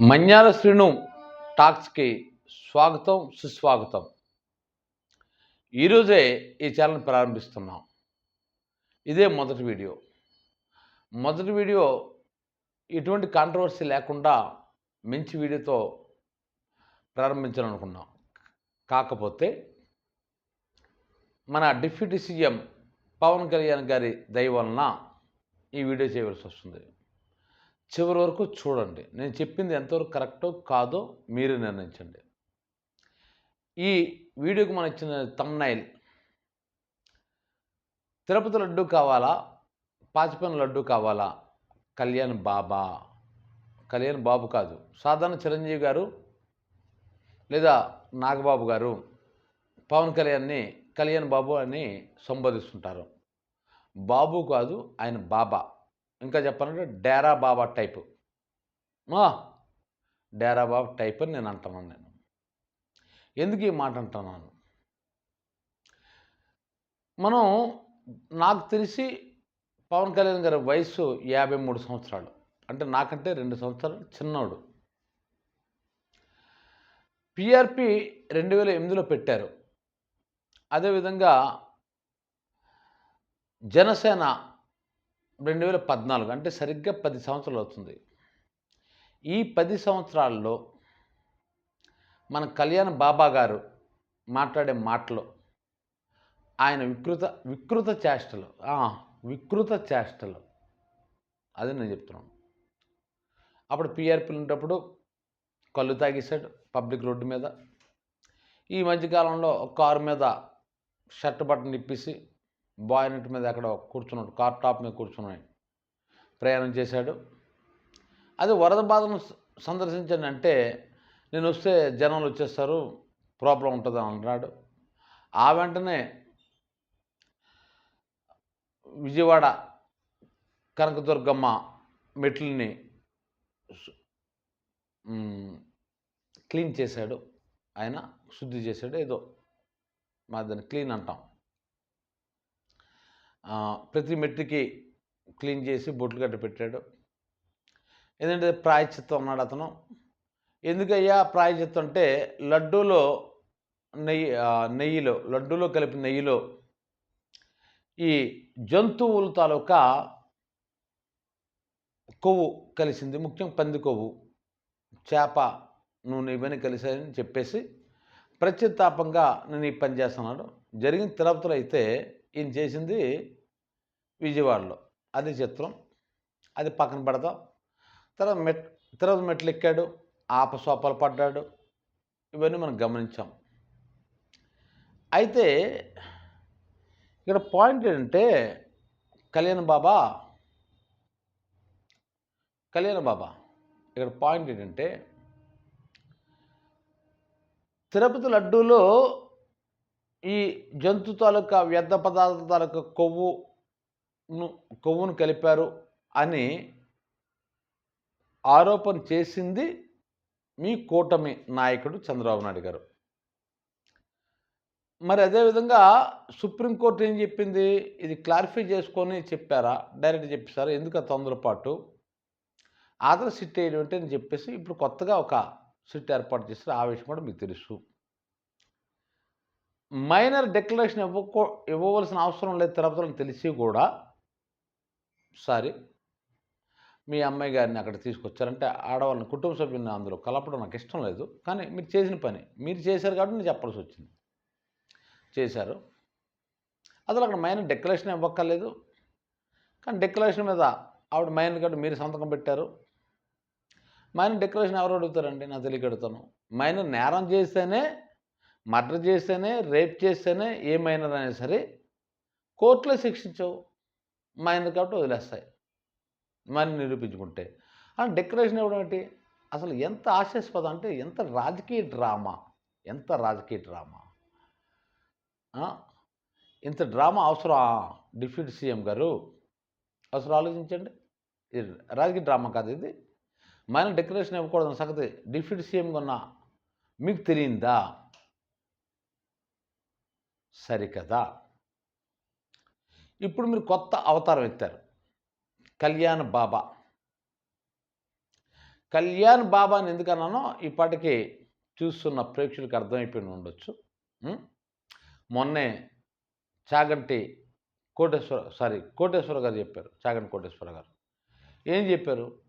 మన్యాల శ్రీను టాక్స్కి స్వాగతం సుస్వాగతం. ఈరోజే ఈ ఛానల్ ప్రారంభిస్తున్నాం. ఇదే మొదటి వీడియో. మొదటి వీడియో ఎటువంటి కాంట్రవర్సీ లేకుండా మంచి వీడియోతో ప్రారంభించాలనుకున్నాం. కాకపోతే మన డిప్యూటీ సీఎం పవన్ కళ్యాణ్ గారి దయ వలన ఈ వీడియో చేయవలసి వస్తుంది. చివరి వరకు చూడండి. నేను చెప్పింది ఎంతవరకు కరెక్టో కాదో మీరే నిర్ణయించండి. ఈ వీడియోకి మనం ఇచ్చిన తమ్నైల్ తిరుపతి లడ్డు కావాలా? పాచిపోయిన లడ్డు కావాలా? కళ్యాణ్ బాబా. కళ్యాణ్ బాబు కాదు. సాధారణ చిరంజీవి గారు లేదా నాగబాబు గారు పవన్ కళ్యాణ్ని కళ్యాణ్ బాబు అని సంబోధిస్తుంటారు. బాబు కాదు ఆయన బాబా. ఇంకా చెప్పాలంటే డేరా బాబా టైపు. మా డేరా బాబా టైప్ అని నేను అంటున్నాను నేను. ఎందుకు ఈ మాట అంటున్నాను? మనం నాకు తెలిసి పవన్ కళ్యాణ్ గారి వయసు యాభై మూడు సంవత్సరాలు. అంటే నాకంటే రెండు సంవత్సరాలు చిన్నోడు. పిఆర్పి రెండు వేల ఎనిమిదిలో పెట్టారు. అదేవిధంగా జనసేన రెండు వేల పద్నాలుగు అంటే సరిగ్గా పది సంవత్సరాలు అవుతుంది. ఈ పది సంవత్సరాల్లో మన కళ్యాణ్ బాబా గారు మాట్లాడే మాటలు ఆయన వికృత వికృత చేష్టలు వికృత చేష్టలు. అది నేను చెప్తున్నాను. అప్పుడు పిఆర్పీలు ఉన్నప్పుడు కళ్ళు తాగేశాడు పబ్లిక్ రోడ్డు మీద. ఈ మధ్యకాలంలో కారు మీద షర్ట్ బటన్ ఇప్పేసి బాయ్నెట్ మీద అక్కడ కూర్చున్నాడు కార్ టాప్ మీద కూర్చున్నాడు. ప్రయాణం చేశాడు. అది వరద బాధను స- సందర్శించండి అంటే నేను వస్తే జనాలు వచ్చేస్తారు ప్రాబ్లం ఉంటుంది అని అన్నాడు ఆ వెంటనే విజయవాడ కనకదుర్గమ్మ మెట్లని క్లీన్ చేశాడు. ఆయన శుద్ధి చేశాడు. ఏదో మా దాన్ని క్లీన్ అంటాం. ప్రతి మెట్టుకి క్లీన్ చేసి బొట్లు కట్ట పెట్టాడు. ఎందుకంటే ప్రాయచిత్తం అన్నాడు అతను. ఎందుకయ్యా ప్రాయచిత్తం అంటే లడ్డూలో నెయ్యి నెయ్యిలో లడ్డూలో కలిపి నెయ్యిలో ఈ జంతువుల తాలూకా కొవ్వు కలిసింది. ముఖ్యం పంది కొవ్వు చేప నూనె ఇవన్నీ కలిసాయని చెప్పేసి ప్రత్యుత్తాపంగా నేను ఈ పని చేస్తున్నాడు జరిగిన తిరుపతిలో అయితే ఈయన చేసింది విజయవాడలో. అది చిత్రం అది పక్కన పెడతాం. తర్వాత మెట్ తర్వాత మెట్లు ఎక్కాడు ఆపసోపాలు పడ్డాడు. ఇవన్నీ మనం గమనించాం. అయితే ఇక్కడ పాయింట్ ఏంటంటే కళ్యాణ్ బాబా కళ్యాణ్ బాబా ఇక్కడ పాయింట్ ఏంటంటే తిరుపతి లడ్డూలో ఈ జంతు తాలూకా వ్యర్థ పదార్థ తాలూకా కొవ్వు కొవ్వును కలిపారు అని ఆరోపణ చేసింది మీ కూటమి నాయకుడు చంద్రబాబు నాయుడు గారు. మరి అదేవిధంగా సుప్రీంకోర్టు ఏం చెప్పింది? ఇది క్లారిఫై చేసుకొని చెప్పారా? డైరెక్ట్ చెప్పేశారా? ఎందుకు ఆ తొందరపాటు? ఆధార్ సిట్ ఏంటంటే అని చెప్పేసి ఇప్పుడు కొత్తగా ఒక సిట్ ఏర్పాటు చేస్తారు ఆ విషయం కూడా మీకు తెలుసు. మైనర్ డిక్లరేషన్ ఇవ్వకో ఇవ్వవలసిన అవసరం లేదు తిరుపతిలో తెలిసి కూడా సారీ మీ అమ్మాయి గారిని అక్కడ తీసుకొచ్చారంటే ఆడవాళ్ళని కుటుంబ సభ్యుని అందులో కలపడం నాకు ఇష్టం లేదు. కానీ మీరు చేసిన పని మీరు చేశారు కాబట్టి నేను చెప్పాల్సి వచ్చింది. చేశారు. అసలు అక్కడ మైన డిక్లరేషన్ ఇవ్వక్కర్లేదు. కానీ డెకరేషన్ మీద ఆవిడ మైన కాబట్టి మీరు సంతకం పెట్టారు. మైన డెకరేషన్ ఎవరు అడుగుతారండి? నా తెలియక అడుగుతాను నేరం చేస్తేనే మర్డర్ చేస్తేనే రేప్ చేస్తేనే ఏమైనా అయినా సరే కోర్టులో శిక్షించవు. మైనర్ కాబట్టి వదిలేస్తాయి. మరి నిరూపించుకుంటే. ఆ డెకరేషన్ ఇవ్వడం ఏంటి? అసలు ఎంత ఆశాస్పదం అంటే ఎంత రాజకీయ డ్రామా? ఎంత రాజకీయ డ్రామా? ఇంత డ్రామా అవసరం? డిప్యూటీ సీఎం గారు అసలు ఆలోచించండి. ఇది రాజకీయ డ్రామా కాదు ఇది. మైన డెకరేషన్ ఇవ్వకూడదు సంగతి డిప్యూటీ సీఎంగా ఉన్న మీకు తెలియందా? సరికదా? ఇప్పుడు మీరు కొత్త అవతారం ఎత్తారు. కళ్యాణ్ బాబా. కళ్యాణ్ బాబా అని ఎందుకన్నానో ఇప్పటికీ చూస్తున్న ప్రేక్షకులకు అర్థమైపోయి ఉండొచ్చు. మొన్నే చాగంటి కోటేశ్వర సారీ కోటేశ్వర గారు చెప్పారు. చాగంటి కోటేశ్వర గారు. ఏం చెప్పారు?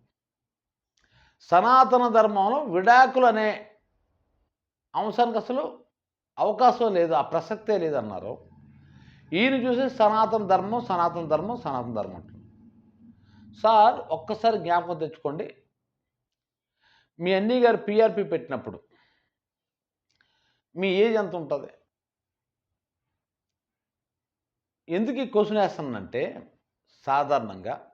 సనాతన ధర్మంలో విడాకులు అనే అంశానికి అసలు అవకాశం లేదు ఆ ప్రసక్తే లేదన్నారు. ఈయన చూసి సనాతన ధర్మం సనాతన ధర్మం సనాతన ధర్మం అంటుంది. సార్ ఒక్కసారి జ్ఞాపకం తెచ్చుకోండి. మీ అన్నీ గారు పిఆర్పి పెట్టినప్పుడు మీ ఏజ్ ఎంత ఉంటుంది? ఎందుకు ఈ క్వశ్చన్ వేస్తానంటే సాధారణంగా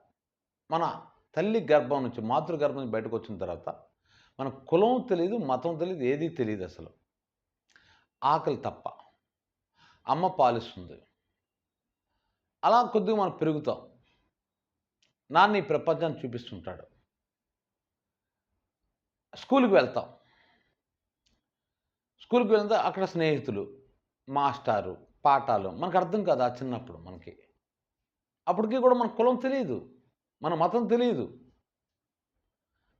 మన తల్లి గర్భం నుంచి మాతృ గర్భం నుంచి బయటకు వచ్చిన తర్వాత మన కులం తెలియదు మతం తెలియదు ఏదీ తెలియదు అసలు. ఆకలి తప్ప. అమ్మ పాలిస్తుంది. అలా కొద్దిగా మనం పెరుగుతాం. నాన్న ఈ ప్రపంచాన్ని చూపిస్తుంటాడు. స్కూల్కి వెళ్తాం. స్కూల్కి వెళ్తే అక్కడ స్నేహితులు మాస్టారు పాఠాలు మనకు అర్థం కాదు ఆ చిన్నప్పుడు మనకి. అప్పటికి కూడా మన కులం తెలియదు మన మతం తెలియదు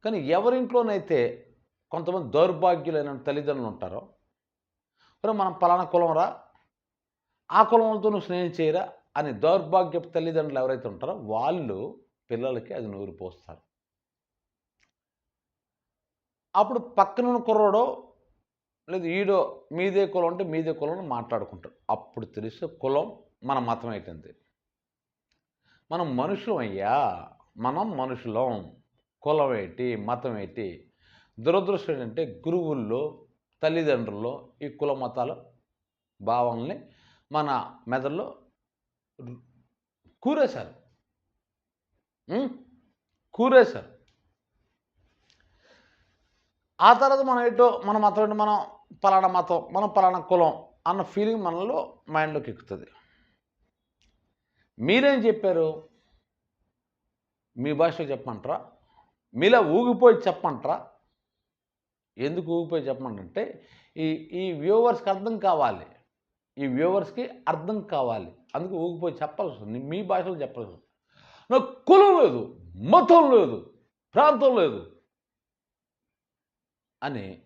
కానీ ఎవరింట్లోనైతే కొంతమంది దౌర్భాగ్యులైన తల్లిదండ్రులు ఉంటారో మనం పలానా కులం రా ఆ కులంతో నువ్వు స్నేహం చేయరా అని దౌర్భాగ్యపు తల్లిదండ్రులు ఎవరైతే ఉంటారో వాళ్ళు పిల్లలకి అది నూరు పోస్తారు. అప్పుడు పక్కన కుర్రోడో లేదు ఈడో మీదే కులం అంటే మీదే కులం అని మాట్లాడుకుంటారు. అప్పుడు తెలిసే కులం మన మతం అయిపోయింది. మనం మనుషులం అయ్యా. మనం మనుషులం. కులం ఏంటి? మతం ఏంటి? దురదృష్టం ఏంటంటే గురువుల్లో తల్లిదండ్రుల్లో ఈ కుల మతాల భావాలని మన మెదడులో కూరేశారు కూరేశారు ఆ తర్వాత మనం ఏంటో మన మతం ఏంటో మనం పలానా మతం మనం పలానా కులం అన్న ఫీలింగ్ మనలో మైండ్లోకి ఎక్కుతుంది. మీరేం చెప్పారు? మీ భాషలో చెప్పమంటారా? మీలా ఊగిపోయి చెప్పమంటారా? ఎందుకు ఊగిపోయి చెప్పమంటే ఈ ఈ వ్యూవర్స్కి అర్థం కావాలి. ఈ వ్యూవర్స్కి అర్థం కావాలి. అందుకు ఊగిపోయి చెప్పాల్సి వస్తుంది. మీ భాషలో చెప్పాల్సి వస్తుంది. నాకు కులం లేదు మతం లేదు ప్రాంతం లేదు అని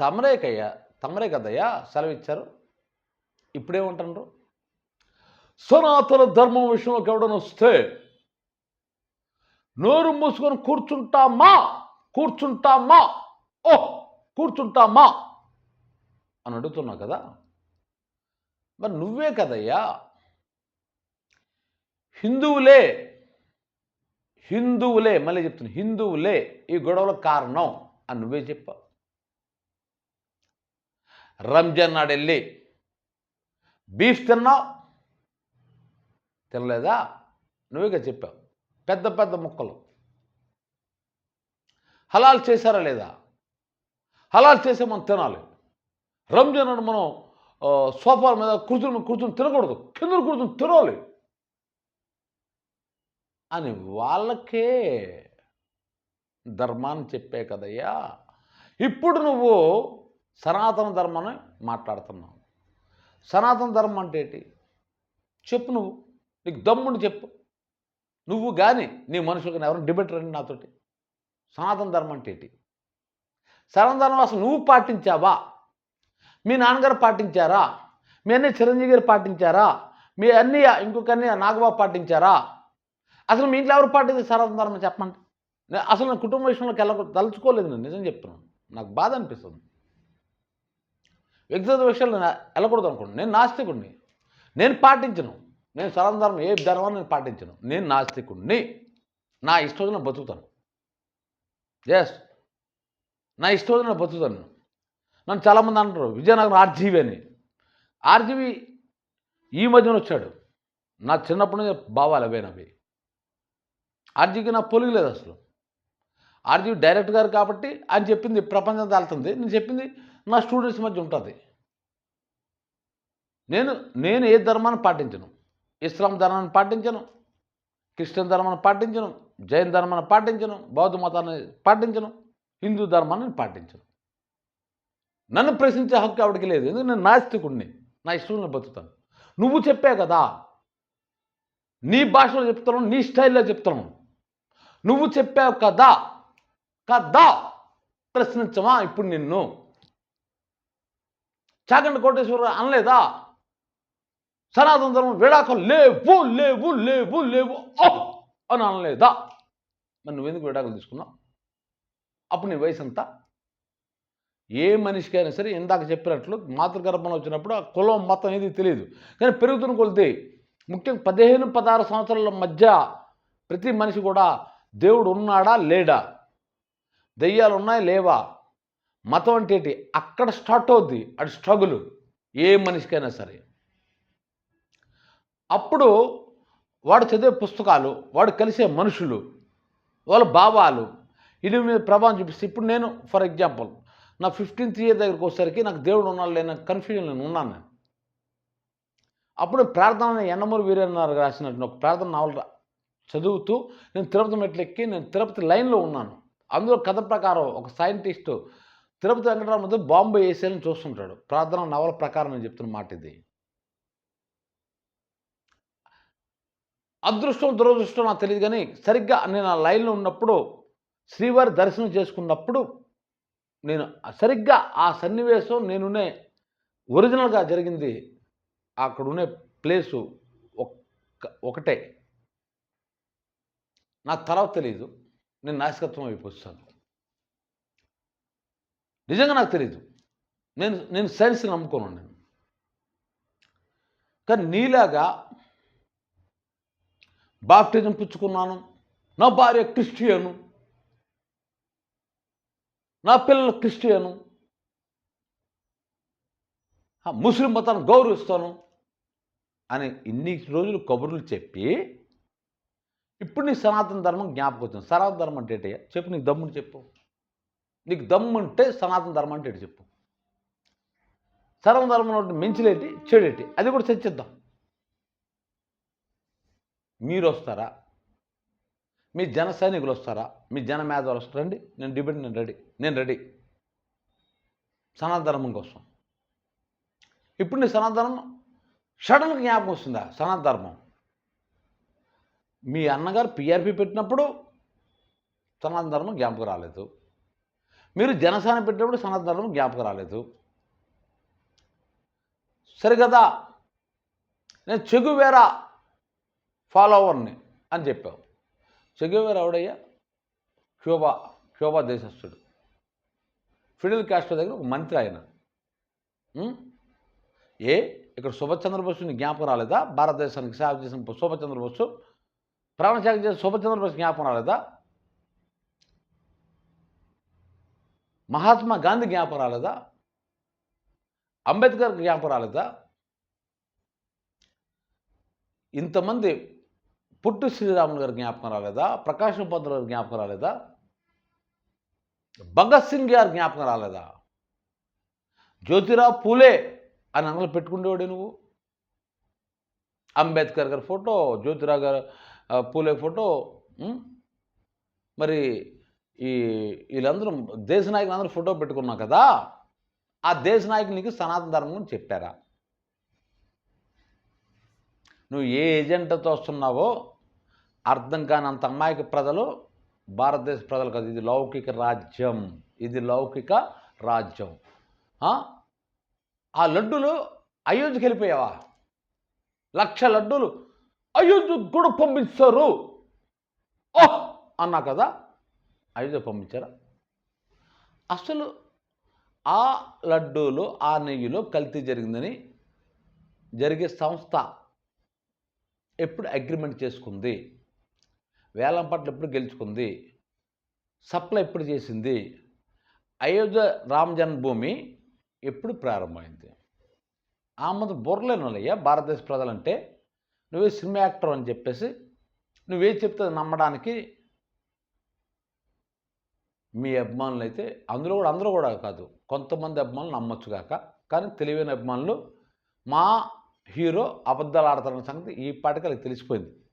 తమరే కయ్యా తమరే కదయ్యా సెలవిచ్చారు. ఇప్పుడేమంటారు సనాతన ధర్మం విషయంలోకి ఎవడని వస్తే నోరు మూసుకొని కూర్చుంటామా? కూర్చుంటామా? ఓ కూర్చుంటామా? అని అడుగుతున్నావు కదా? మరి నువ్వే కదయ్యా? హిందువులే హిందువులే మళ్ళీ చెప్తున్నా హిందువులే ఈ గొడవలకు కారణం అని నువ్వే చెప్పావు. రంజాన్ నాడు వెళ్ళి బీఫ్ తిన్నావు? తినలేదా? నువ్వేగా చెప్పావు. పెద్ద పెద్ద ముక్కలు. హలాల్ చేశారా లేదా? హలాల్ చేసే మనం తినాలి. రంజాన్ నాడు మనం సోఫాల మీద కూర్చుని కూర్చుని తినకూడదు. కింద కూర్చుని తినాలి. అని వాళ్ళకే ధర్మాన్ని చెప్పే కదయ్యా. ఇప్పుడు నువ్వు సనాతన ధర్మాన్ని మాట్లాడుతున్నావు. సనాతన ధర్మం అంటే ఏంటి? చెప్పు నువ్వు. నీకు దమ్ముని చెప్పు. నువ్వు కానీ నీ మనుషులు కానీ ఎవరైనా డిబేట్ రండి నాతోటి. సనాతన ధర్మం అంటే ఏంటి? సనాతన ధర్మం అసలు నువ్వు పాటించావా? మీ నాన్నగారు పాటించారా? మీ అన్నయ్య చిరంజీవి గారు పాటించారా? మీ అన్నయ్య ఇంకొక అన్నయ్య నాగబాబు పాటించారా? అసలు మీ ఇంట్లో ఎవరు పాటించారు సనాతన ధర్మం చెప్పండి. అసలు నా కుటుంబ విషయంలోకి వెళ్ళ తలుచుకోలేదు నేను నిజం చెప్తున్నాను. నాకు బాధ అనిపిస్తుంది. వ్యక్తిగత విషయాలు వెళ్ళకూడదు అనుకోండి నేను నాస్తికుడిని నేను పాటించను. నేను సనాతన ధర్మం ఏ ధర్మాన్ని నేను పాటించను. నేను నాస్తికుడిని నా ఇష్టం బతుకుతాను. ఎస్ నా ఇష్టం బతుకుతాను నన్ను చాలామంది అంటారు విజయనగరం ఆర్జీవి అని. ఆర్జీవి ఈ మధ్యన వచ్చాడు. నా చిన్నప్పటి నుంచి భావాలు అవే నవి. ఆర్జీకి నాకు పొలిగలేదు అసలు. ఆర్జీవి డైరెక్ట్ గారు కాబట్టి ఆయన చెప్పింది ప్రపంచం వెళ్తుంది నేను చెప్పింది నా స్టూడెంట్స్ మధ్య ఉంటుంది. నేను నేను ఏ ధర్మాన్ని పాటించను? ఇస్లాం ధర్మాన్ని పాటించను? క్రిస్టియన్ ధర్మాన్ని పాటించను? జైన్ ధర్మాన్ని పాటించను? బౌద్ధ మతాన్ని పాటించను? హిందూ ధర్మాన్ని పాటించను? నన్ను ప్రశ్నించే హక్కు ఆవిడకి లేదు. ఎందుకంటే నేను నాస్తికుడిని నా ఇష్టంలో బతుకుతాను. నువ్వు చెప్పే కదా. నీ భాషలో చెప్తాను నీ స్టైల్లో చెప్తాను నువ్వు చెప్పావు కదా. కదా. ప్రశ్నించమా ఇప్పుడు నిన్ను? చాగండి కోటేశ్వరరావు అనలేదా? సనాతన ధర్మం విడాకం లేవు లేవు లేవు లేవు. ఓ! అని అనలేదా? మరి నువ్వెందుకు విడాకులు తీసుకున్నావు? అప్పుడు నీ వయసు అంతా ఏ మనిషికైనా సరే ఇందాక చెప్పినట్లు మాతృగర్భంలో వచ్చినప్పుడు ఆ కులం మతం ఏది తెలియదు. కానీ పెరుగుతున్న కొలితే ముఖ్యంగా పదిహేను పదహారు సంవత్సరాల మధ్య ప్రతి మనిషి కూడా దేవుడు ఉన్నాడా లేడా? దెయ్యాలు ఉన్నాయా లేవా? మతం అంటే ఏంటి? అక్కడ స్టార్ట్ అవుద్ది అది స్ట్రగుల్ ఏ మనిషికైనా సరే. అప్పుడు వాడు చదివే పుస్తకాలు వాడు కలిసే మనుషులు వాళ్ళ భావాలు ఇది మీద ప్రభావం చూపిస్తే ఇప్పుడు నేను ఫర్ ఎగ్జాంపుల్ నా ఫిఫ్టీన్త్ ఇయర్ దగ్గరికి వచ్చేసరికి నాకు దేవుడు ఉన్నాడు లేని కన్ఫ్యూజన్ నేను ఉన్నాను నేను. అప్పుడు ప్రార్థన ఎన్నమూరు వీరేంద్ర రాసినట్టు ఒక ప్రార్థన నావల్ చదువుతూ నేను తిరుపతి మెట్లు ఎక్కి నేను తిరుపతి లైన్లో ఉన్నాను. అందులో కథ ప్రకారం ఒక సైంటిస్ట్ తిరుపతి వెంకటరామతో బాంబే వేసేయాలని చూస్తుంటాడు. ప్రార్థన నవల ప్రకారం నేను చెప్తున్న మాట ఇది. అదృష్టం దురదృష్టం నాకు తెలియదు కానీ సరిగ్గా నేను ఆ లైన్లో ఉన్నప్పుడు శ్రీవారి దర్శనం చేసుకున్నప్పుడు నేను సరిగ్గా ఆ సన్నివేశం నేనునే ఒరిజినల్గా జరిగింది. అక్కడ ఉండే ప్లేసు ఒక్క ఒకటే. నాకు తర్వాత తెలియదు నేను నాశకత్వం అయిపోతాను నిజంగా నాకు తెలియదు నేను నేను సైన్స్ని నమ్ముకోను నేను. కానీ నీలాగా బాప్టిజం పుచ్చుకున్నాను. నా భార్య క్రిస్టియను నా పిల్లలు క్రిస్టియను. ముస్లిం మతాన్ని గౌరవిస్తాను అని ఇన్ని రోజులు కబుర్లు చెప్పి ఇప్పుడు నీ సనాతన ధర్మం జ్ఞాపకం వచ్చింది. సనాతన ధర్మం అంటే ఏంటయ్యా చెప్పు నీకు దమ్ముని చెప్పు. నీకు దమ్ము అంటే సనాతన ధర్మం అంటే ఏంటి చెప్పు. సనాతన ధర్మం అంటే మంచిలేటి చెడేటి అది కూడా చర్చిద్దాం. మీరు వస్తారా? మీ జన సైనికులు వస్తారా? మీ జన మేధావులు వస్తారా? రండి నేను డిబేట్ నేను రెడీ నేను రెడీ. సనాతనం కోసం. ఇప్పుడు నీ సనాతనం షడన్కి జ్ఞాపకం వస్తుందా? సనాతనం మీ అన్నగారు పిఆర్పి పెట్టినప్పుడు సనాతనం జ్ఞాపకం రాలేదు. మీరు జనసేన పెట్టినప్పుడు సనాతనం జ్ఞాపకం రాలేదు. సరికదా నేను చెగువేరా ఫాలోవర్ని అని చెప్పావు. చెగువేరా ఎవడయ్యా క్యూబా క్యూబా దేశస్థుడు. ఫిడిల్ కాస్ట్రో దగ్గర ఒక మంత్రి ఆయన. ఏ? ఇక్కడ సుభాష్ చంద్రబోస్ని జ్ఞాపకం రాలేదా? భారతదేశానికి సేవ చేసిన సుభాష్ చంద్రబోసు ప్రాణత్యాగం చేసిన సుభాష్ చంద్రబోస్ జ్ఞాపకం రాలేదా? మహాత్మా గాంధీ జ్ఞాపకం రాలేదా? అంబేద్కర్ జ్ఞాపకం రాలేదా? ఇంతమంది పుట్టు శ్రీరాములు గారి జ్ఞాపకం రాలేదా? ప్రకాశం పంతులు గారి జ్ఞాపకం రాలేదా? భగత్ సింగ్ గారి జ్ఞాపకం రాలేదా? జ్యోతిరావు పూలే అని అందులో పెట్టుకునేవాడే నువ్వు? అంబేద్కర్ గారి ఫోటో జ్యోతిరావు గారు పూలే ఫోటో మరి ఈ వీళ్ళందరూ దేశ నాయకులందరూ ఫోటో పెట్టుకున్నాం కదా? ఆ దేశ నాయకునికి సనాతన ధర్మం చెప్పారా? నువ్వు ఏ ఏజెంట్తో వస్తున్నావో అర్థం కానంత అమాయక ప్రజలు భారతదేశ ప్రజలు కాదు ఇది లౌకిక రాజ్యం. ఇది లౌకిక రాజ్యం. ఆ? లడ్డులు అయోధ్యకి వెళ్ళిపోయావా? లక్ష లడ్డూలు అయోధ్యకు కూడా పంపించారు. ఓహ్! అన్నా కదా అయోధ్య పంపించారా? అసలు ఆ లడ్డూలు ఆ నెయ్యిలో కల్తీ జరిగిందని జరిగే సంస్థ ఎప్పుడు అగ్రిమెంట్ చేసుకుంది? వేలంపట్ల ఎప్పుడు గెలుచుకుంది? సప్లై ఎప్పుడు చేసింది? అయోధ్య రామ జన్మభూమి ఎప్పుడు ప్రారంభమైంది? ఆ మంది బుర్రలేని భారతదేశ ప్రజలంటే. నువ్వే సినిమా యాక్టర్ అని చెప్పేసి నువ్వే చెప్తే నమ్మడానికి మీ అభిమానులు అయితే అందులో కూడా అందరూ కూడా కాదు కొంతమంది అభిమానులు నమ్మొచ్చు కాక. కానీ తెలివైన అభిమానులు మా హీరో అబద్ధాలు ఆడతారన్న సంగతి ఈ పాటికి వాళ్ళకి తెలిసిపోయింది.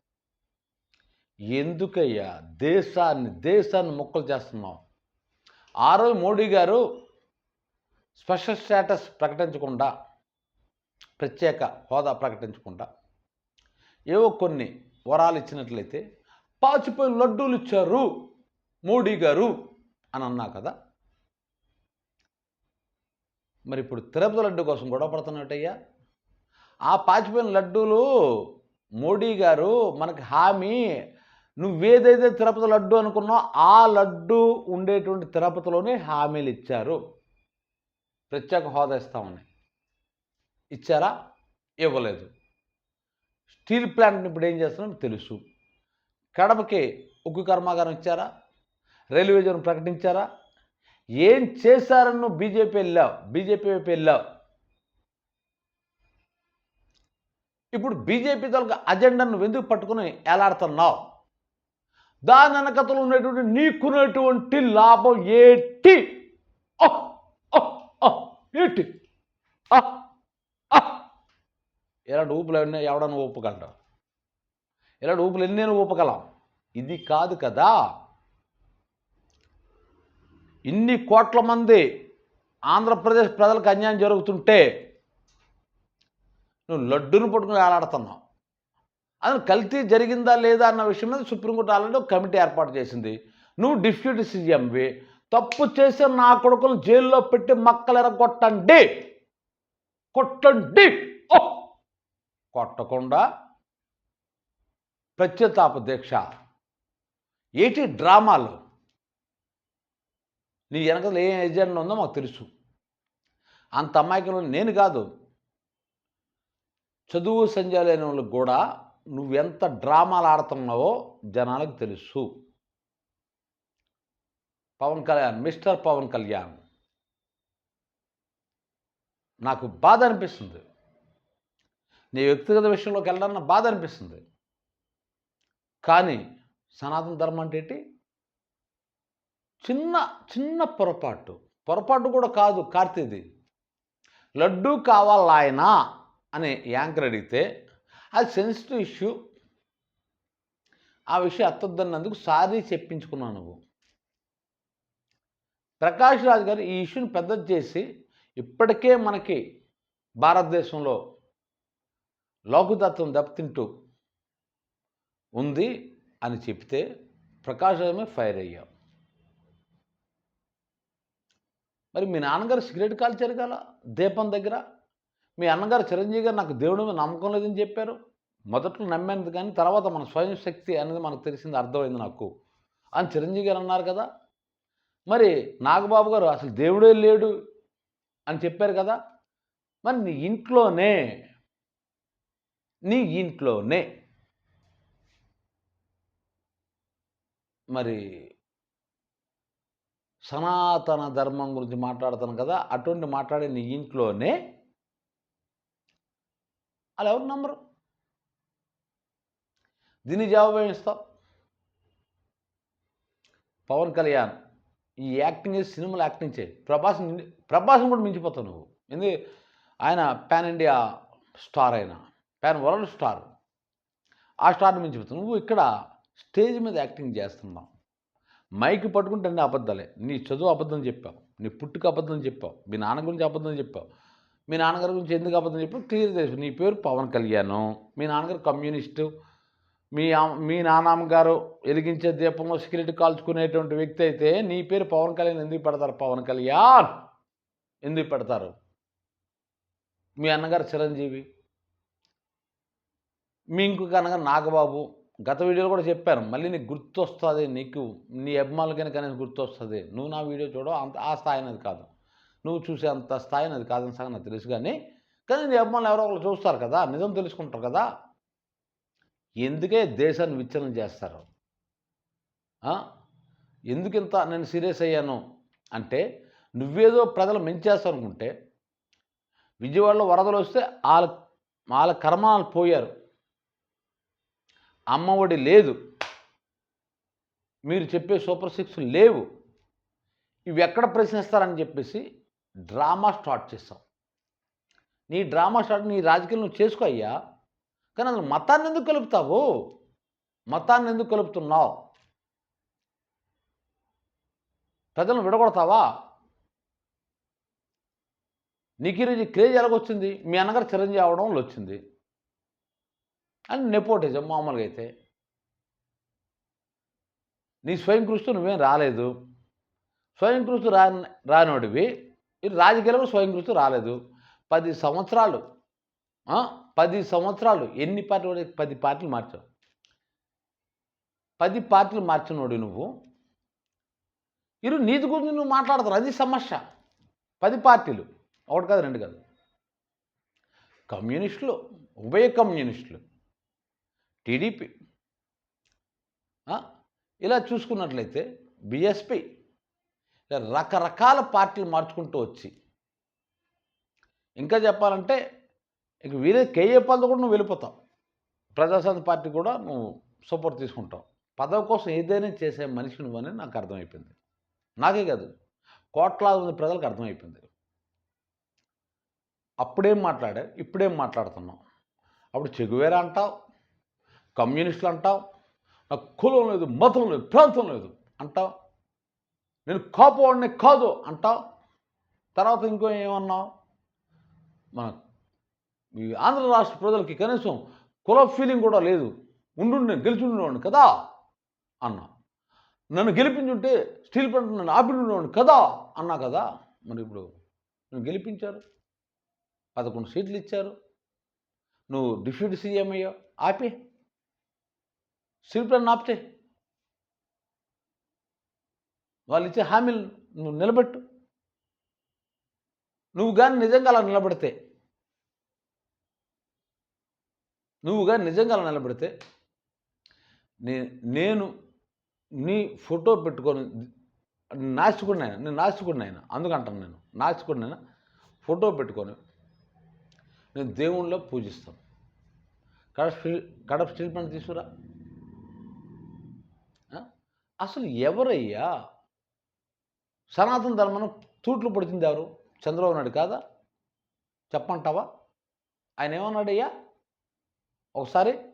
ఎందుకయ్యా? దేశాన్ని దేశాన్ని మొక్కలు చేస్తున్నావు. ఆ రోజు మోడీ గారు స్పెషల్ స్టేటస్ ప్రకటించకుండా ప్రత్యేక హోదా ప్రకటించకుండా ఏవో కొన్ని వరాలు ఇచ్చినట్లయితే పాచిపోయిన లడ్డూలు ఇచ్చారు మోడీ గారు అని అన్నా కదా. మరి ఇప్పుడు తిరుపతి లడ్డు కోసం గొడవ పడుతున్నట్టయ్యా? ఆ పాచిపోయిన లడ్డూలు మోడీ గారు మనకి హామీ నువ్వేదైతే తిరుపతి లడ్డు అనుకున్నావు ఆ లడ్డు ఉండేటువంటి తిరుపతిలోనే హామీలు ఇచ్చారు. ప్రత్యేక హోదా ఇస్తామని ఇచ్చారా? ఇవ్వలేదు. స్టీల్ ప్లాంట్ని ఇప్పుడు ఏం చేస్తున్నాం తెలుసు. కడపకి ఉక్కు కర్మాగారం ఇచ్చారా? రైల్వే జోన్ ప్రకటించారా? ఏం చేశారని నువ్వు బీజేపీ వెళ్ళావు? బీజేపీ వైపు వెళ్ళావు. ఇప్పుడు బీజేపీ తాలూకా అజెండాను నువ్వు ఎందుకు పట్టుకుని ఎలాడుతున్నావు దాని వెనకతలు ఉన్నటువంటి నీకున్నటువంటి లాభం ఏటి? ఏటి? ఇలాంటి ఊపులు ఎన్ని ఎవడన్నా ఊపగలడు ఇలాంటి ఊపులు ఎన్ని నేను ఊపగలం ఇది కాదు కదా. ఇన్ని కోట్ల మంది ఆంధ్రప్రదేశ్ ప్రజలకు అన్యాయం జరుగుతుంటే నువ్వు లడ్డును పట్టుకుని వేలాడుతున్నావు. అది కల్తీ జరిగిందా లేదా అన్న విషయం మీద సుప్రీంకోర్టు ఆల్రెడీ ఒక కమిటీ ఏర్పాటు చేసింది. నువ్వు డిప్యూటీ సీఎంవి. తప్పు చేసిన నా కొడుకులు జైల్లో పెట్టి మక్కలెర కొట్టండి కొట్టండి. ఓ! కొట్టకుండా ప్రత్యేతాప దీక్ష. ఏటి డ్రామాలు? నీ వెనకలు ఏ ఎజెండా ఉందో మాకు తెలుసు. అంత అమాయకులు నేను కాదు. చదువు సంజయ్ లేని వాళ్ళకి కూడా నువ్వెంత డ్రామాలు ఆడుతున్నావో జనాలకు తెలుసు. పవన్ కళ్యాణ్ మిస్టర్ పవన్ కళ్యాణ్. నాకు బాధ అనిపిస్తుంది. నీ వ్యక్తిగత విషయంలోకి వెళ్ళడానికి బాధ అనిపిస్తుంది. కానీ సనాతన ధర్మం అంటే ఏంటి? చిన్న చిన్న పొరపాటు. పొరపాటు కూడా కాదు కార్తీది. లడ్డు కావాలాయనా అని యాంకర్ అడిగితే అది సెన్సిటివ్ ఇష్యూ ఆ విషయం అత్తొద్దన్నందుకు సారీ చెప్పించుకున్నావు నువ్వు. ప్రకాష్ రాజ్ గారు ఈ ఇష్యూని పెద్దది చేసి ఇప్పటికే మనకి భారతదేశంలో లోకతత్వం దెబ్బతింటూ ఉంది అని చెప్తే ప్రకాష్ రాజమే ఫైర్ అయ్యాం మరి మీ నాన్నగారు సిగరెట్ కాల్చారు కదా దీపం దగ్గర? మీ అన్నగారు చిరంజీవి గారు నాకు దేవుడి మీద నమ్మకం లేదని చెప్పారు. మొదట్లో నమ్మాను కానీ తర్వాత మన స్వయం శక్తి అనేది మనకు తెలిసింది అర్థమైంది నాకు. అని చిరంజీవి గారు అన్నారు కదా. మరి నాగబాబు గారు అసలు దేవుడే లేడు అని చెప్పారు కదా. మరి నీ ఇంట్లోనే నీ ఇంట్లోనే మరి సనాతన ధర్మం గురించి మాట్లాడతాను కదా. అటువంటి మాట్లాడే నీ ఇంట్లోనే అలా ఎవరు నమ్మరు దీని జవాబు ఇస్తాం? ఇస్తావు పవన్ కళ్యాణ్ ఈ యాక్టింగ్ చేసి సినిమాలు యాక్టింగ్ చేయి. ప్రభాస్ ప్రభాస్ని కూడా మించిపోతావు నువ్వు. ఎందు ఆయన పాన్ ఇండియా స్టార్ అయిన పాన్ వరల్డ్ స్టార్ ఆ స్టార్ని మించిపోతావు. నువ్వు ఇక్కడ స్టేజ్ మీద యాక్టింగ్ చేస్తున్నావు. మైక్ పట్టుకుంటే అన్ని అబద్ధాలే. నీ చదువు అబద్ధం చెప్పావు. నీ పుట్టుక అబద్ధం చెప్పావు. మీ నాన్న గురించి అబద్ధం చెప్పావు. మీ నాన్నగారి గురించి ఎందుకు అబద్ధం చెప్పి? క్లియర్ తెలుసు నీ పేరు పవన్ కళ్యాణ్. మీ నాన్నగారు కమ్యూనిస్టు. మీ మీ నాన్నమ్మ గారు వెలిగించే దీపంలో సిగరెట్ కాల్చుకునేటువంటి వ్యక్తి అయితే నీ పేరు పవన్ కళ్యాణ్ ఎందుకు పెడతారు? పవన్ కళ్యాణ్ ఎందుకు పెడతారు? మీ అన్నగారు చిరంజీవి. మీ ఇంకొక అన్నగారు నాగబాబు. గత వీడియోలో కూడా చెప్పాను మళ్ళీ నీకు గుర్తొస్తుంది నీకు నీ అభిమానులకైనా కనీసం గుర్తొస్తుంది. నువ్వు నా వీడియో చూడవు అంత ఆ స్థాయి అనేది కాదు. నువ్వు చూసే అంత స్థాయి అనేది కాదని సగం నాకు తెలుసు కానీ కానీ నీ అభిమానులు ఎవరో ఒకరు చూస్తారు కదా నిజం తెలుసుకుంటారు కదా. ఎందుకే దేశాన్ని విచ్ఛిన్నం చేస్తారు? ఎందుకింత ఎందుకు ఇంత నేను సీరియస్ అయ్యాను? అంటే నువ్వేదో ప్రజలు మెంచేస్తావు అనుకుంటే విజయవాడలో వరదలు వస్తే వాళ్ళ వాళ్ళ కర్మాలు పోయారు. అమ్మఒడి లేదు. మీరు చెప్పే సూపర్ సిక్స్ లేవు. ఇవి ఎక్కడ ప్రశ్నిస్తారని చెప్పేసి డ్రామా స్టార్ట్ చేస్తాం నీ డ్రామా స్టార్ట్ నీ రాజకీయాలు నువ్వు చేసుకో అయ్యా. కానీ అసలు మతాన్ని ఎందుకు కలుపుతావు? మతాన్ని ఎందుకు కలుపుతున్నావు? ప్రజలను విడగొడతావా? నీకు ఈరోజు క్రేజ్ ఎలాగొచ్చింది? మీ అన్నగారు చిరంజీవి అవడం వల్ల వచ్చింది. అని నెపోటిజం మామూలుగా అయితే. నీ స్వయం కృషితో నువ్వేం రాలేదు. స్వయం కృషి రా రానోడివి. రాజకీయాలకు స్వయం కృషి రాలేదు. పది సంవత్సరాలు పది సంవత్సరాలు ఎన్ని పార్టీలు పది పార్టీలు మార్చావు? పది పార్టీలు మార్చినోడు నువ్వు. ఇరు నీతి గురించి నువ్వు మాట్లాడతారు అది సమస్య. పది పార్టీలు. ఒకటి కాదు రెండు కాదు. కమ్యూనిస్టులు ఉభయ కమ్యూనిస్టులు టీడీపీ ఇలా చూసుకున్నట్లయితే బిఎస్పి రకరకాల పార్టీలు మార్చుకుంటూ వచ్చి. ఇంకా చెప్పాలంటే ఇక వీరే కేఏ పాలతో కూడా నువ్వు వెళ్ళిపోతావు. ప్రజాశాంతి పార్టీ కూడా నువ్వు సపోర్ట్ తీసుకుంటావు. పదవి కోసం ఏదైనా చేసే మనిషి నువ్వని నాకు అర్థమైపోయింది. నాకే కాదు కోట్లాది మంది ప్రజలకు అర్థమైపోయింది. అప్పుడేం మాట్లాడారు ఇప్పుడేం మాట్లాడుతున్నావు? అప్పుడు చెగువేరా అంటావు? కమ్యూనిస్టులు అంటావు? నాకు కులం లేదు మతం లేదు ప్రాంతం లేదు అంటావు? నేను కాపువాడిని కాదు అంటావు? తర్వాత ఇంకో ఏమన్నావు? మన ఈ ఆంధ్ర రాష్ట్ర ప్రజలకి కనీసం కుల ఫీలింగ్ కూడా లేదు. ఉండు నేను గెలిచి ఉండేవాడిని కదా? అన్నా. నన్ను గెలిపించుంటే స్టీల్ ప్లాంట్ నన్ను ఆపి ఉండేవాడిని కదా? అన్నా కదా? మరి ఇప్పుడు నువ్వు గెలిపించారు. పదకొండు సీట్లు ఇచ్చారు. నువ్వు డిప్యూటీ సీఎం అయ్యావు. ఆపే. స్టీల్ ప్లాంట్ ఆపితే వాళ్ళు ఇచ్చే హామీలు నువ్వు నిలబెట్టు. నువ్వు కానీ నిజంగా అలా నిలబడితే నువ్వు కానీ నిజంగా అలా నిలబడితే నే నేను నీ ఫోటో పెట్టుకొని నాచుకున్నాయన నేను నాచుకున్నాయన అందుకంటాను నేను నాచుకున్నాయన ఫోటో పెట్టుకొని నేను దేవుణ్ణిలో పూజిస్తాను. కడప స్టీల్ కడప స్టీల్ తీసుకురా. అసలు ఎవరయ్యా? సనాతన ధర్మం తూట్లు పడుతుంది ఎవరు? చంద్రబాబు నాయుడు కాదా? చెప్పంటావా ఆయన ఏమన్నాడయ్యా? ఒకసారి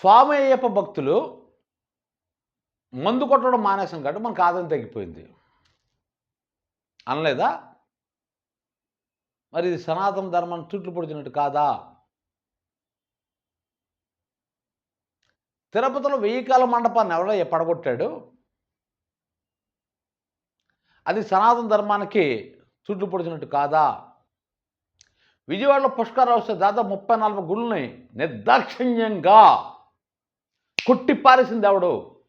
స్వామి అయ్యప్ప భక్తులు మందు కొట్టడం మానేసం కాబట్టి మనకు ఆదాయం తగ్గిపోయింది. అనలేదా? మరి ఇది సనాతన ధర్మాన్ని చుట్లు పొడిచినట్టు కాదా? తిరుపతిలో వెయ్యి కాల మండపాన్ని ఎవడో పడగొట్టాడు. అది సనాతన ధర్మానికి చుట్లు పొడిచినట్టు కాదా? విజయవాడలో పుష్కరాలు వస్తే దాదాపు ముప్పై నాలుగు గుళ్ళని నిర్దాక్షిణ్యంగా కొట్టి పారేసింది ఎవడు?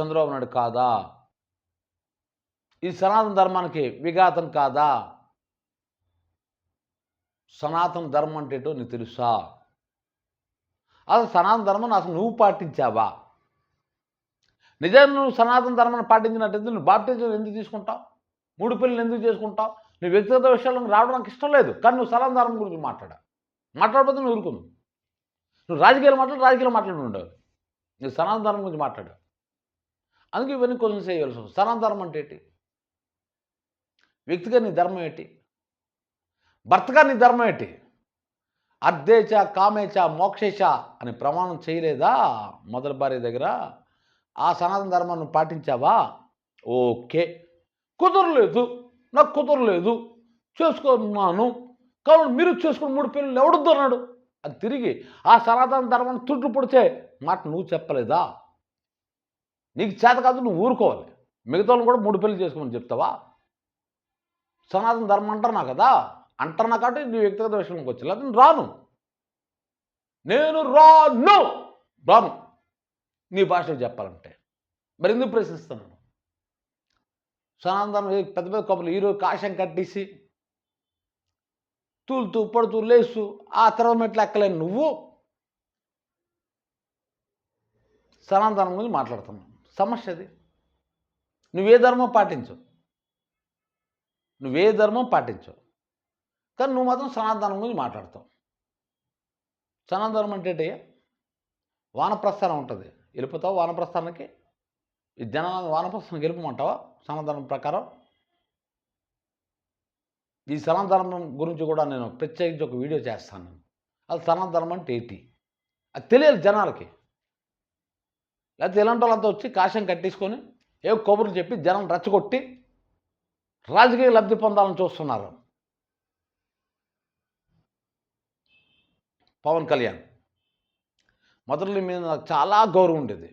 చంద్రబాబు నాయుడు కాదా? ఇది సనాతన ధర్మానికి విఘాతం కాదా? సనాతన ధర్మం అంటే ఏంటో నీకు తెలుసా? అసలు సనాతన ధర్మం అసలు నువ్వు పాటించావా? నిజాన్ని నువ్వు సనాతన ధర్మాన్ని పాటించినట్టయితే నువ్వు బాప్టిజం ఎందుకు తీసుకుంటావు? మూడు పిల్లలు ఎందుకు చేసుకుంటావు? నీ వ్యక్తిగత విషయాలను రావడం నాకు ఇష్టం లేదు. కానీ నువ్వు సనాతన ధర్మం గురించి మాట్లాడా మాట్లాడకపోతే నువ్వు ఊరుకుంది నువ్వు రాజకీయాలు మాట్లాడు రాజకీయాలు మాట్లాడి ఉండవు. నువ్వు సనాతన ధర్మం గురించి మాట్లాడు. అందుకే ఇవన్నీ కొంచెం చేయవలసి వస్తుంది. సనాతన ధర్మం అంటే ఏంటి? వ్యక్తిగా నీ ధర్మం ఏంటి? భర్తగా నీ ధర్మం ఏంటి? అర్ధేచ కామేచ మోక్షేచ అని ప్రమాణం చేయలేదా? మొదటి భార్య దగ్గర ఆ సనాతన ధర్మాన్ని పాటించావా? ఓకే. కుదరలేదు. నాకు కుదరలేదు. చేసుకున్నాను. కావున మీరు చేసుకున్న మూడు పిల్లలు ఎవడొద్దు అన్నాడు అది తిరిగి ఆ సనాతన ధర్మాన్ని తుట్టు పొడిచే మాట నువ్వు చెప్పలేదా? నీకు చేత కాదు నువ్వు ఊరుకోవాలి. మిగతా కూడా మూడు పెళ్ళి చేసుకోమని చెప్తావా? సనాతన ధర్మం అంటారు నా కదా? అంటారు నా కాబట్టి నీ వ్యక్తిగత విషయంలోకి వచ్చి రాను. నేను రాను! రాను. నీ భాషలో చెప్పాలంటే. మరి ఎందుకు ప్రశ్నిస్తున్నాను? సనాతనం పెద్ద పెద్ద కొబ్బరి ఈరోజు కాషం కట్టేసి తూలుతూ పడుతూ లేస్తూ ఆ తర్వాత మెట్లు ఎక్కలేని నువ్వు సనాతనం గురించి మాట్లాడుతున్నావు. సమస్య అది. నువ్వే ధర్మం పాటించు? నువ్వే ధర్మం పాటించు? కానీ నువ్వు మాత్రం సనాతనం గురించి మాట్లాడతావు. సనాతనం అంటే వానప్రస్థానం ఉంటుంది. వెళ్ళిపోతావు వానప్రస్థానానికి? ఈ జనాలను వానప్రస్థానం గెలుపమంటావా? సనాతనం ప్రకారం? ఈ సనాతనం గురించి కూడా నేను ప్రత్యేకించి ఒక వీడియో చేస్తాను నేను. అది సనాతనం అంటే ఏంటి? అది తెలియదు జనాలకి. లేకపోతే ఇలాంటి వాళ్ళంతా వచ్చి కాషం కట్టేసుకొని ఏ కబుర్లు చెప్పి జనం రచ్చగొట్టి రాజకీయ లబ్ధి పొందాలని చూస్తున్నారు. పవన్ కళ్యాణ్. మొదటి మీద నాకు చాలా గౌరవం ఉండేది.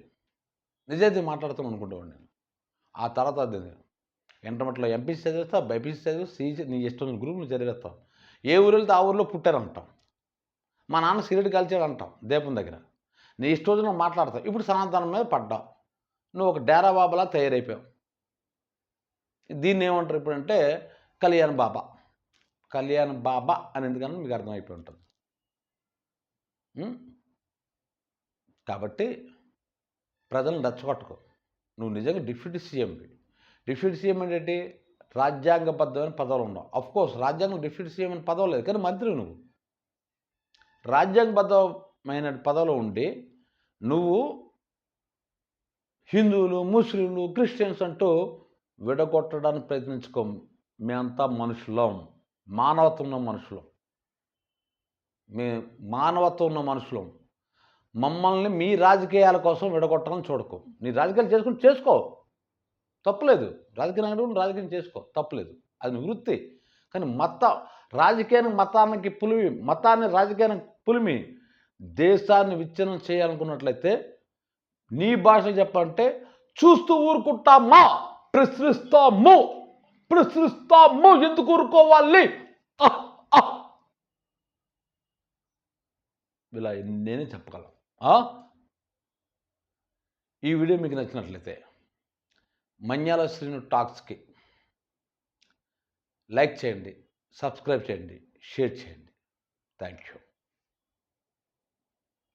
నిజాయితీ మాట్లాడుతాం అనుకుంటామండి ఆ తర్వాత అది ఇంటర్మీడియట్లో ఎంపీసీ చదివేస్తా బైపీసీ చదివి సీజీ నీ ఇష్టం గ్రూపులు చదివేస్తావు ఏ ఊరు వెళ్తే ఆ ఊరిలో పుట్టారంటాం. మా నాన్న సిగరెట్ కలిచాడు అంటాం దీపం దగ్గర. నీ ఇష్టం మాట్లాడతావు ఇప్పుడు సనాతనం మీద పడ్డావు నువ్వు ఒక డేరా బాబాలా తయారైపోయావు. దీన్ని ఏమంటారు ఇప్పుడంటే కళ్యాణ్ బాబా. కళ్యాణ్ బాబా అని ఎందుకన్నా మీకు అర్థమైపోయి ఉంటుంది. కాబట్టి ప్రజలను రచ్చగొట్టుకో. నువ్వు నిజంగా డిప్యూటీ సీఎంవి డిప్యూటీ సీఎం ఏంటంటే రాజ్యాంగబద్ధమైన పదవులు ఉండవు అఫ్ కోర్స్ రాజ్యాంగం డిప్యూటీ సీఎం అనే పదవి లేదు. కానీ మంత్రి నువ్వు. రాజ్యాంగబద్ధమైన పదవులు ఉండి నువ్వు హిందువులు ముస్లింలు క్రిస్టియన్స్ అంటూ విడగొట్టడానికి ప్రయత్నించుకో. మేమంతా మనుషులం. మానవత్వం ఉన్న మనుషులం. మే మానవత్వం ఉన్న మనుషులం. మమ్మల్ని మీ రాజకీయాల కోసం విడగొట్టాలని చూడకు. నీ రాజకీయాలు చేసుకుని చేసుకో. తప్పులేదు. రాజకీయ నాయకుడు రాజకీయం చేసుకో. తప్పులేదు. అది వృత్తి. కానీ మత రాజకీయానికి మతానికి పులిమి మతాన్ని రాజకీయానికి పులిమి దేశాన్ని విచ్ఛిన్నం చేయాలనుకున్నట్లయితే నీ భాష చెప్పంటే చూస్తూ ఊరుకుంటామా? ప్రశ్నిస్తాము ప్రశ్నిస్తాము ఎందుకు ఊరుకోవాలి? ఇలా నేనే చెప్పగలను. ఈ వీడియో మీకు నచ్చినట్లయితే మన్యాల శ్రీను టాక్స్కి లైక్ చేయండి సబ్స్క్రైబ్ చేయండి షేర్ చేయండి. Thank you.